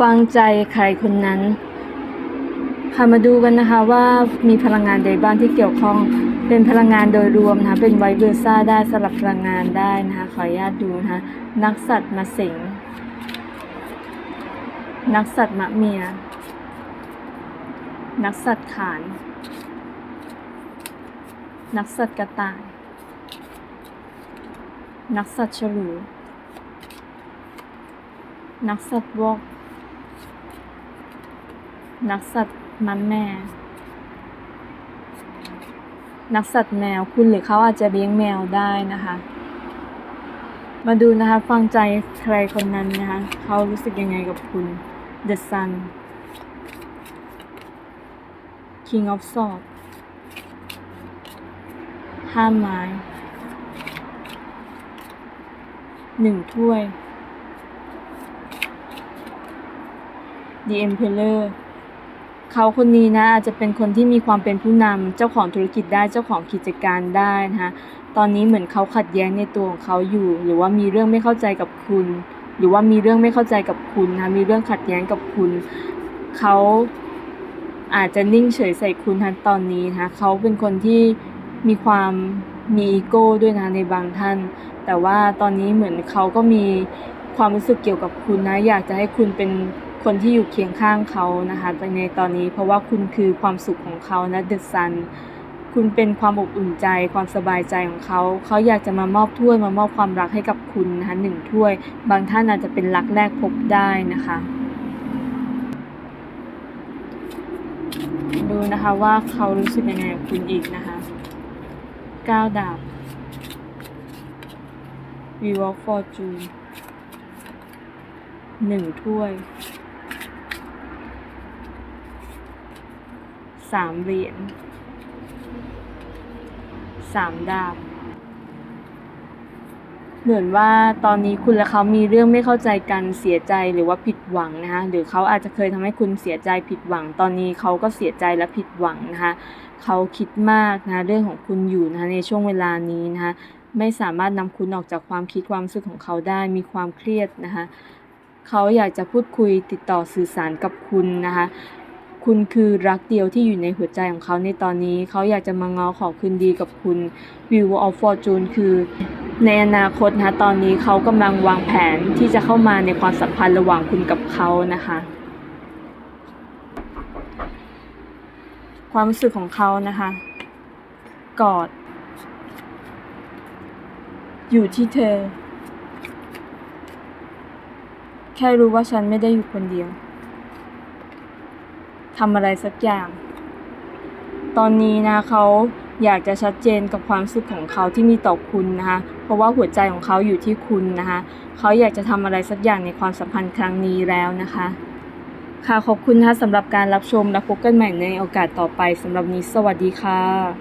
ฟังใจใครคนนั้น ค่ะมาดูกันนะคะว่ามีพลังงานใดบ้างที่เกี่ยวข้อง เป็นพลังงานโดยรวมนะคะ เป็นไวเบอร์ซ่าได้สลับพลังงานได้นะคะ ขออนุญาตดูนะคะ นักสัตว์มาสิง นักสัตว์มะเมีย นักสัตว์ขาน นักสัตว์กระต่าย นักสัตว์ฉลูนักสัตว์วอก นักสัตว์มันแม่ นักสัตว์แมวคุณหรือเขาอาจจะเลี้ยงแมวได้นะคะ มาดูนะคะ ฟังใจใครคนนั้นนะคะ เขารู้สึกยังไงกับคุณ The Sun King of Swords ห้าไม้หนึ่งถ้วย The Emperor เขาคนนี้นะอาจจะเป็นคนที่มีความเป็นผู้นำเจ้าของธุรกิจได้เจ้าของกิจการได้นะคะตอนนี้เหมือนเขาขัดแย้งในตัวของเขาอยู่ หรือว่ามีเรื่องไม่เข้าใจกับคุณ หรือว่ามีเรื่องไม่เข้าใจกับคุณนะคะมีเรื่องขัดแย้งกับคุณ เขาอาจจะนิ่งเฉยใส่คุณนะตอนนี้นะคะเขาเป็นคนที่มีความมีอีโก้ด้วยนะในบางท่าน แต่ว่าตอนนี้เหมือนเขาก็มีความรู้สึกเกี่ยวกับคุณนะ อยากจะให้คุณเป็น คนที่อยู่เคียงข้างเขานะคะในตอนนี้เพราะว่าคุณคือความสุขของเขานะเดอะซันคุณเป็นความอบอุ่นใจความสบายใจของเขา เขาอยากจะมามอบถ้วยมามอบความรักให้กับคุณนะคะหนึ่งถ้วย บางท่านอาจจะเป็นรักแรกพบได้นะคะ ดูนะคะว่าเขารู้สึกยังไงกับคุณอีกนะคะก้าวดาบ We Walk Fortune หนึ่งถ้วย สามเหรียญสามดาบเหมือนว่าตอนนี้คุณและเขามีเรื่องไม่เข้าใจกันเสียใจหรือว่าผิดหวังนะคะหรือเขาอาจจะเคยทำให้คุณเสียใจผิดหวัง ตอนนี้เขาก็เสียใจและผิดหวังนะคะเขาคิดมากนะเรื่องของคุณอยู่นะคะในช่วงเวลานี้นะคะไม่สามารถนำคุณออกจากความคิดความรู้สึกของเขาได้มีความเครียดนะคะเขาอยากจะพูดคุยติดต่อสื่อสารกับคุณนะคะ คุณคือรักเดียวที่อยู่ในหัวใจของเขาในตอนนี้ เขาอยากจะมาง้อขอคืนดีกับคุณ View of Fortune คือ ในอนาคตนะตอนนี้เขากำลังวางแผนที่จะเข้ามาในความสัมพันธ์ระหว่างคุณกับเขานะคะ ความรู้สึกของเขานะคะ กอด อยู่ที่เธอ แค่รู้ว่าฉันไม่ได้อยู่คนเดียว ทำอะไรสักอย่าง ตอนนี้นะเขาอยากจะชัดเจนกับความรู้สึกของเขาที่มีต่อคุณนะคะ เพราะว่าหัวใจของเขาอยู่ที่คุณนะคะ เขาอยากจะทำอะไรสักอย่างในความสัมพันธ์ครั้งนี้แล้วนะคะ ค่ะขอบคุณนะคะสำหรับการรับชมและพบกันใหม่ในโอกาสต่อไปสำหรับนี้สวัสดีค่ะ